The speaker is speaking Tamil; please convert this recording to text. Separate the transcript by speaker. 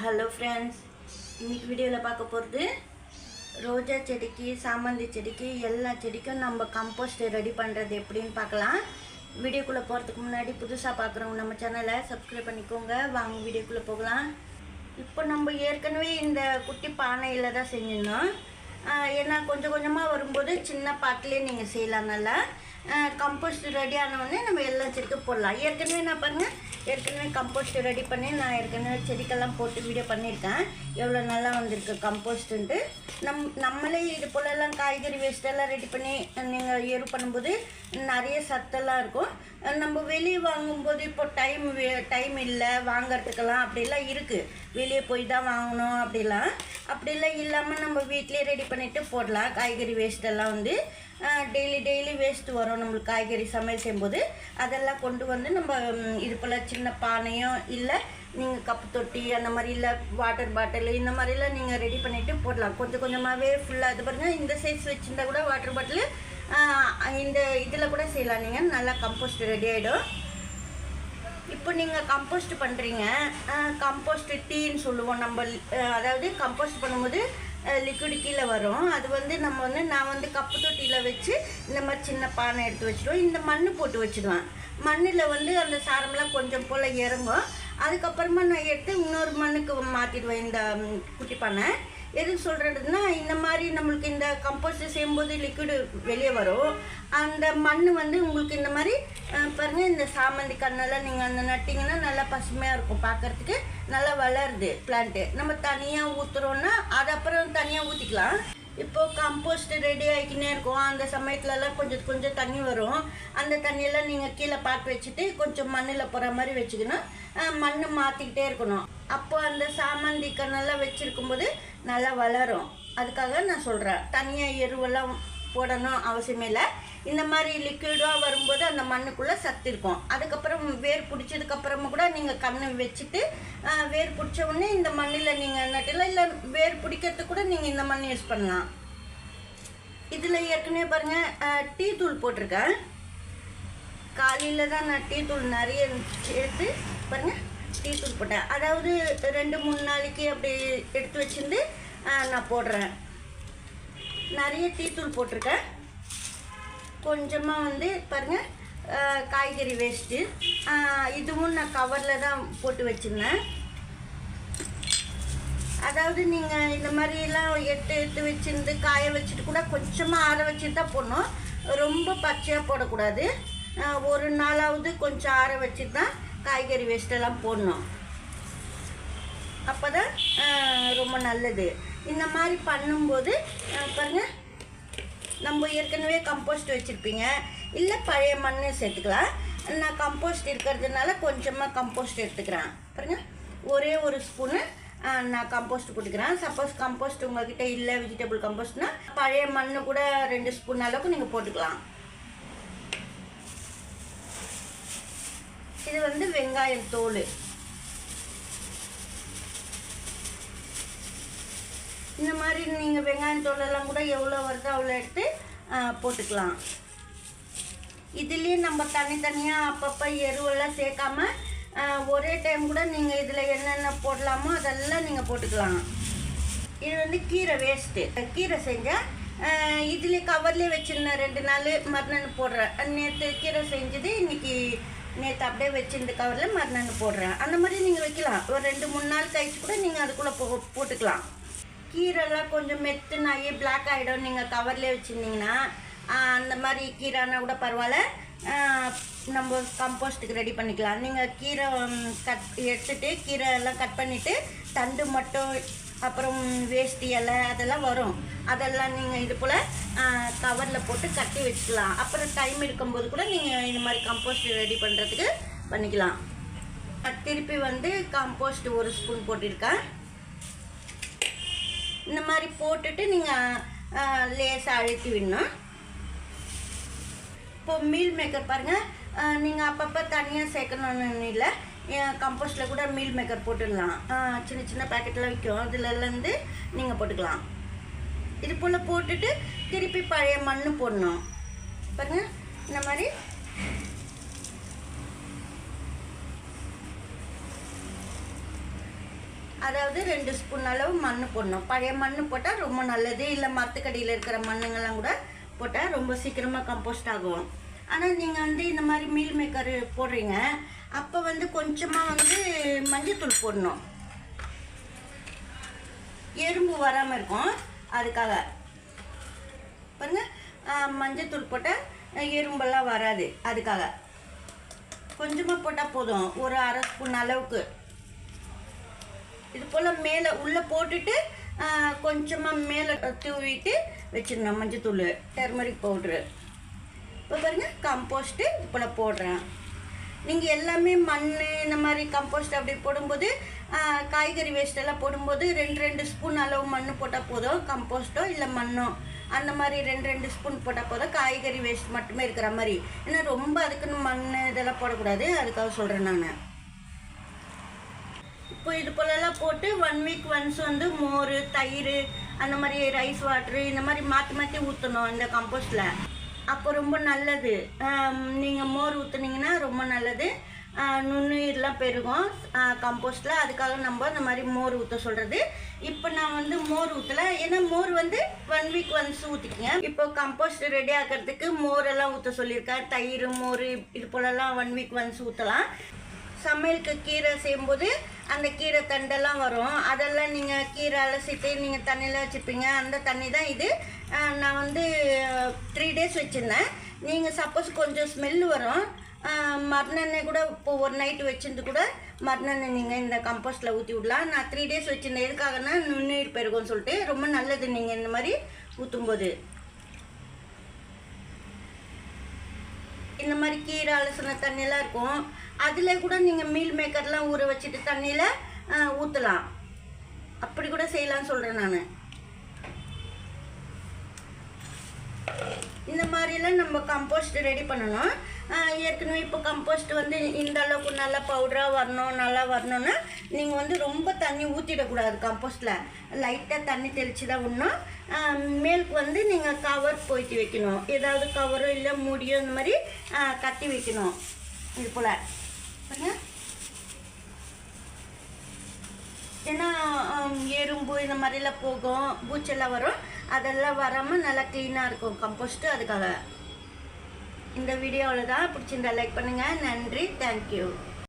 Speaker 1: ஹலோ ஃப்ரெண்ட்ஸ் இன்னைக்கு வீடியோவில் பார்க்க போகிறது ரோஜா செடிக்கு சாமந்தி செடிக்கு எல்லா செடிக்கும் நம்ம கம்போஸ்ட் ரெடி பண்ணுறது எப்படின்னு பார்க்கலாம். வீடியோக்குள்ளே போகிறதுக்கு முன்னாடி புதுசாக பார்க்குறவங்க நம்ம சேனலை சப்ஸ்கிரைப் பண்ணிக்கோங்க. வாங்க வீடியோக்குள்ளே போகலாம். இப்போ நம்ம ஏற்கனவே இந்த குட்டி பானையில் தான் செஞ்சிருந்தோம். ஏன்னா கொஞ்சம் கொஞ்சமாக வரும்போது சின்ன பாட்டிலே நீங்கள் செய்யலாம் நல்லா. கம்போஸ்ட் ரெடி ஆனவுடனே நம்ம எல்லா செடிக்கும் போடலாம். ஏற்கனவே நான் பாருங்கள் ஏற்கனவே கம்போஸ்ட் ரெடி பண்ணி நான் ஏற்கனவே செடிக்கெல்லாம் போட்டு வீடியோ பண்ணியிருக்கேன். எவ்வளோ நல்லா வந்திருக்கு கம்போஸ்ட்டுன்ட்டு நம் நம்மளே இது போலெல்லாம் காய்கறி வேஸ்ட்டெல்லாம் ரெடி பண்ணி நீங்கள் எரு பண்ணும்போது நிறைய சத்தெல்லாம் இருக்கும். நம்ம வெளியே வாங்கும்போது இப்போ டைம் டைம் இல்லை வாங்கிறதுக்கெல்லாம் அப்படிலாம் இருக்குது வெளியே போய் தான் வாங்கணும் அப்படிலாம் அப்படிலாம் இல்லாமல் நம்ம வீட்டிலே ரெடி பண்ணிவிட்டு போடலாம். காய்கறி வேஸ்ட்டெல்லாம் வந்து. டெய்லி டெய்லி வேஸ்ட் வரும். நம்மளுக்கு காய்கறி சமையல் செய்யும்போது அதெல்லாம் கொண்டு வந்து நம்ம இது போல் சின்ன பானையோ இல்லை நீங்கள் கப்பு தொட்டி அந்த மாதிரி இல்லை வாட்டர் பாட்டில் இந்த மாதிரிலாம் நீங்கள் ரெடி பண்ணிவிட்டு போடலாம். கொஞ்சம் கொஞ்சமாகவே ஃபுல்லாக இது பாருங்கள் இந்த சைஸ் வச்சுருந்தா கூட வாட்டர் பாட்டில் இந்த இதில் கூட செய்யலாம். நீங்கள் நல்லா கம்போஸ்ட் ரெடி ஆகிடும் இப்போ நீங்கள் கம்போஸ்ட் பண்ணுறீங்க கம்போஸ்ட் டீன்னு சொல்லுவோம் நம்ம அதாவது கம்போஸ்ட் பண்ணும்போது லிக்விடு கீழே வரும். அது வந்து நம்ம வந்து நான் வந்து கப்பு தொட்டியில் வச்சு இந்த மாதிரி சின்ன பானை எடுத்து வச்சுடுவோம் இந்த மண் போட்டு வச்சுடுவேன். மண்ணில் வந்து அந்த சாரம்லாம் கொஞ்சம் போல் இறங்கும். அதுக்கப்புறமா நான் எடுத்து இன்னொரு மண்ணுக்கு மாற்றிடுவேன் இந்த குட்டி பானை. எது சொல்கிறதுனா இந்த மாதிரி நம்மளுக்கு இந்த கம்போஸ்ட் செய்யும்போது லிக்விடு வெளியே வரும். அந்த மண் வந்து உங்களுக்கு இந்த மாதிரி பாருங்கள் இந்த சாமந்தி கண்ணெல்லாம் நீங்கள் அந்த நட்டிங்கன்னா நல்லா பசுமையாக இருக்கும். பார்க்கறதுக்கு நல்லா வளருது பிளான்ட்டு நம்ம தனியாக ஊற்றுறோன்னா அது அப்புறம் தனியாக ஊற்றிக்கலாம் இப்போ கம்போஸ்ட் ரெடி ஆகிக்கினே இருக்கும். அந்த சமயத்துலலாம் கொஞ்சம் கொஞ்சம் தண்ணி வரும். அந்த தண்ணியெல்லாம் நீங்கள் கீழே பார்த்து வச்சுட்டு கொஞ்சம் மண்ணில் போகிற மாதிரி வச்சுக்கணும். மண் மாற்றிக்கிட்டே இருக்கணும். அப்போ அந்த சாமந்தி கண்ணெல்லாம் வச்சுருக்கும்போது நல்லா வளரும். அதுக்காக நான் சொல்கிறேன் தனியாக எருவெல்லாம் போடணும் அவசியமே இல்லை. இந்த மாதிரி லிக்விடாக வரும்போது அந்த மண்ணுக்குள்ளே சத்து இருக்கும். அதுக்கப்புறம் வேர் பிடிச்சதுக்கப்புறமா கூட நீங்கள் கண்ணை வச்சுட்டு வேர் பிடிச்ச உடனே இந்த மண்ணில் நீங்கள் நட்டலாம் இல்லை வேர் பிடிக்கிறதுக்கு கூட நீங்கள் இந்த மண் யூஸ் பண்ணலாம். இதில் ஏற்கனவே பாருங்கள் டீ தூள் போட்டிருக்கேன். காலையில் தான் நான் டீ தூள் நிறைய எடுத்து பாருங்கள் டீ தூள் போட்டேன். அதாவது ரெண்டு மூணு நாளைக்கு அப்படி எடுத்து வச்சிருந்து நான் போடுறேன். நிறைய டீ தூள் போட்டிருக்கேன். கொஞ்சமாக வந்து பாருங்கள் காய்கறி வேஸ்ட்டு இதுவும் நான் கவரில் தான் போட்டு வச்சுருந்தேன். அதாவது நீங்கள் இந்த மாதிரிலாம் எடுத்து எடுத்து வச்சுருந்து காய வச்சுட்டு கூட கொஞ்சமாக ஆற வச்சுட்டு தான் போடணும். ரொம்ப பச்சையாக போடக்கூடாது. ஒரு நாளாவது கொஞ்சம் ஆற வச்சுட்டு தான் காய்கறி வேஸ்ட்டெல்லாம் போடணும். அப்போ தான் ரொம்ப நல்லது. இந்த மாதிரி பண்ணும்போது பாருங்கள் நம்ம ஏற்கனவே கம்போஸ்ட் வச்சுருப்பீங்க. இல்லை பழைய மண் சேர்த்துக்கலாம். நான் கம்போஸ்ட் இருக்கிறதுனால கொஞ்சமாக கம்போஸ்ட் எடுத்துக்கிறேன். பாருங்க. ஒரே ஒரு ஸ்பூனு நான் கம்போஸ்ட் போட்டுக்கிறேன் சப்போஸ் கம்போஸ்ட் உங்ககிட்ட இல்லை வெஜிடபிள் கம்போஸ்ட்னா பழைய மண் கூட ரெண்டு ஸ்பூன் அளவுக்கு நீங்கள் போட்டுக்கலாம். இது வந்து வெங்காயம் தோல். இந்த மாதிரி நீங்கள் வெங்காயம் தோலெல்லாம் கூட எவ்வளோ வருதோ அவ்வளோ எடுத்து போட்டுக்கலாம். இதுலேயே நம்ம தனித்தனியாக அப்பப்போ எருவெல்லாம் சேர்க்காம ஒரே டைம் கூட நீங்கள் இதில் என்னென்ன போடலாமோ அதெல்லாம் நீங்கள் போட்டுக்கலாம். இது வந்து கீரை வேஸ்ட்டு கீரை செஞ்சால் இதுலேயே கவர்லேயே வச்சிருந்தேன் ரெண்டு நாள் மறுநாள் போடுறேன். நேற்று கீரை செஞ்சது இன்றைக்கி நேற்று அப்படியே வச்சுருந்த கவரில் மறுநாள் போடுறேன். அந்த மாதிரி நீங்கள் வைக்கலாம். ஒரு ரெண்டு மூணு நாள் கழிச்சு கூட நீங்கள் அதுக்குள்ளே போ போட்டுக்கலாம். கீரைலாம் கொஞ்சம் மெத்துனாயி பிளாக் ஆகிடும் நீங்கள் கவர்லேயே வச்சுருந்தீங்கன்னா அந்த மாதிரி கீரைனா கூட பரவாயில்ல. நம்ம கம்போஸ்ட்டுக்கு ரெடி பண்ணிக்கலாம். நீங்கள் கீரை கட் எடுத்துகிட்டு கீரை எல்லாம் கட் பண்ணிவிட்டு தண்டு மட்டும் அப்புறம் வேஷ்டி இலை அதெல்லாம் வரும். அதெல்லாம் நீங்கள் இது போல் கவரில் போட்டு கட்டி வச்சுக்கலாம். அப்புறம் டைம் இருக்கும்போது கூட நீங்கள் இந்த மாதிரி கம்போஸ்ட் ரெடி பண்ணுறதுக்கு பண்ணிக்கலாம். திருப்பி வந்து கம்போஸ்ட் ஒரு ஸ்பூன் போட்டிருக்கேன். இந்த மாதிரி போட்டுட்டு நீங்கள் லேசாக அழுத்தி விடணும். இப்போ மீல் மேக்கர் பாருங்கள் நீங்கள் அப்பப்போ தனியாக சேர்க்கணும்னு இல்லை. கம்போஸ்டில் கூட மீல் மேக்கர் போட்டுடலாம். சின்ன சின்ன பேக்கெட்டில் விற்கும். அதுலேருந்து நீங்கள் போட்டுக்கலாம். இது போல் போட்டுட்டு திருப்பி பழைய மண் போடணும். பாருங்கள் இந்த மாதிரி. அதாவது ரெண்டு ஸ்பூன் அளவு மண் போடணும். பழைய மண் போட்டால் ரொம்ப நல்லது. இல்லை மரத்துக்கடியில் இருக்கிற மண்ணுங்கெல்லாம் கூட போட்டால் ரொம்ப சீக்கிரமாக கம்போஸ்ட் ஆகும். ஆனால் நீங்கள் வந்து இந்த மாதிரி மீல் மேக்கர் போடுறீங்க. அப்போ வந்து கொஞ்சமாக வந்து மஞ்சத்தூள் போடணும். எறும்பு வராமல் இருக்கும். அதுக்காக. பாருங்கள் மஞ்சத்தூள் போட்டால் எறும்பெல்லாம் வராது. அதுக்காக. கொஞ்சமாக போட்டால் போதும். ஒரு அரை ஸ்பூன் அளவுக்கு. இது போல் மேலே உள்ளே போட்டுட்டு கொஞ்சமாக மேலே தூவிட்டு வச்சிடணும் மஞ்சத்தூள் டர்மரிக் பவுட்ரு இப்போ பாருங்கள் கம்போஸ்ட்டு இப்போ நான் போடுறேன். நீங்கள் எல்லாமே மண் இந்த மாதிரி கம்போஸ்ட் அப்படி போடும்போது காய்கறி வேஸ்ட்டெல்லாம் எல்லாம் போடும்போது ரெண்டு ரெண்டு ஸ்பூன் அளவு மண் போட்டால் போதும். கம்போஸ்ட்டோ இல்லை மண்ணோ அந்த மாதிரி ரெண்டு ரெண்டு ஸ்பூன் போட்டால் போதும். காய்கறி வேஸ்ட் மட்டுமே இருக்கிற மாதிரி. ஏன்னா ரொம்ப அதுக்குன்னு மண் இதெல்லாம் போடக்கூடாது. அதுக்காக சொல்கிறேன் நான். இப்போ இது போலலாம் போட்டு ஒன் வீக் ஒன்ஸ் வந்து மோர் தயிர் அந்த மாதிரி ரைஸ் வாட்ரு இந்த மாதிரி மாற்றி மாற்றி ஊற்றணும் இந்த கம்போஸ்டில் அப்போ ரொம்ப நல்லது. நீங்கள் மோர் ஊற்றுனீங்கன்னா ரொம்ப நல்லது. நுண்ணுயிரெலாம் நுண்ணுயிர்லாம் பெருகும். கம்போஸ்டில் அதுக்காக நம்ம இந்த மாதிரி மோர் ஊற்ற சொல்கிறது இப்போ நான் வந்து மோர் ஊற்றலை ஏன்னா மோர் வந்து ஒன் வீக் ஒன்ஸ் ஊற்றிக்கிங்க இப்போ கம்போஸ்ட் ரெடி ஆக்கிறதுக்கு மோரெல்லாம் ஊற்ற சொல்லியிருக்கேன் தயிர் மோர் இது போலலாம் ஒன் வீக் ஒன்ஸ் ஊற்றலாம் சமையலுக்கு கீரை செய்யும்போது அந்த கீரை தண்டெல்லாம் வரும். அதெல்லாம் நீங்கள் கீரை அலசிட்டு நீங்கள் தண்ணியில் வச்சுப்பீங்க. அந்த தண்ணி தான் இது நான் வந்து த்ரீ டேஸ் வச்சுருந்தேன். நீங்கள் சப்போஸ் கொஞ்சம் ஸ்மெல் வரும். அஹ் மறுநாள் கூட இப்போ ஒரு நைட்டு வச்சிருந்து கூட மறுநாள் நீங்கள் இந்த கம்போஸ்ட்டில் ஊற்றி விடலாம். நான் த்ரீ டேஸ் வச்சுருந்தேன். எதுக்காகனா நுண்ணுயிர் பெருகும்னு சொல்லிட்டு ரொம்ப நல்லது நீங்கள் இந்த மாதிரி ஊற்றும்போது இந்த மாதிரி கீரை அலசின தண்ணியெல்லாம் இருக்கும். அதில் கூட நீங்கள் மீல் மேக்கர்லாம் ஊற வச்சுட்டு தண்ணியில் ஊற்றலாம் அப்படி கூட செய்யலாம்னு சொல்கிறேன் நான். இந்த மாதிரிலாம் நம்ம கம்போஸ்ட் ரெடி பண்ணணும் ஏற்கனவே இப்போ கம்போஸ்ட் வந்து இந்த அளவுக்கு நல்லா பவுடராக வரணும் நல்லா வரணும்னா நீங்கள் வந்து ரொம்ப தண்ணி ஊற்றிடக்கூடாது கம்போஸ்ட்டில் லைட்டாக தண்ணி தெளித்து தான் விடணும் மேலுக்கு வந்து நீங்கள் கவர் போயிட்டு வைக்கணும். ஏதாவது கவரோ இல்லை மூடியோ இந்த மாதிரி கட்டி வைக்கணும். இது போல் பாருங்க ஏன்னா ஆம், எறும்பு இந்த மாதிரிலாம் போகும் பூச்செல்லாம் வரும். அதெல்லாம் வராமல் நல்லா க்ளீனாக இருக்கும். கம்போஸ்ட்டு அதுக்காக. இந்த வீடியோவில் தான் பிடிச்சிருந்தா லைக் பண்ணுங்கள் நன்றி. தேங்க்யூ